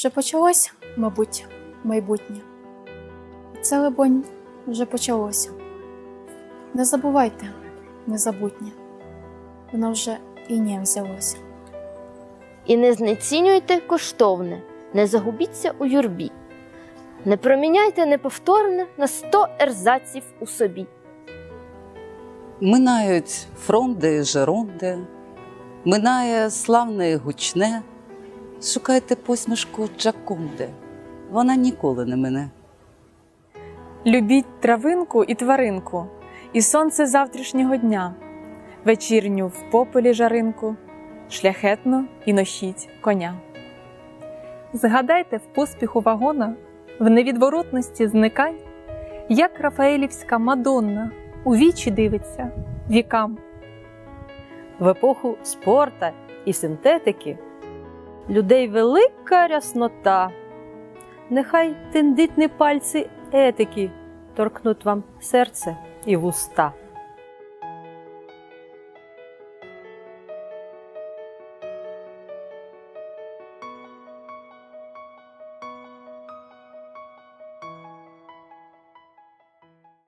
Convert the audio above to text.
Вже почалось, мабуть, майбутнє. Це, либонь, вже почалося. Не забувайте, незабутнє. Воно вже інєм взялося. І не знецінюйте коштовне, не загубіться у юрбі. Не проміняйте неповторне на сто ерзаців у собі. Минають фронди і жеронди, минає славне і гучне. Шукайте посмішку Джаконди, вона ніколи не мине. Любіть травинку і тваринку, і сонце завтрашнього дня, вечірню в пополі жаринку, шляхетно і носіть коня. Згадайте в поспіху вагона, в невідворотності зникань, як Рафаелівська Мадонна у вічі дивиться вікам. в епоху спорта і синтетики людей велика ряснота. Нехай тендитні пальці етики торкнуть вам серце і вуста.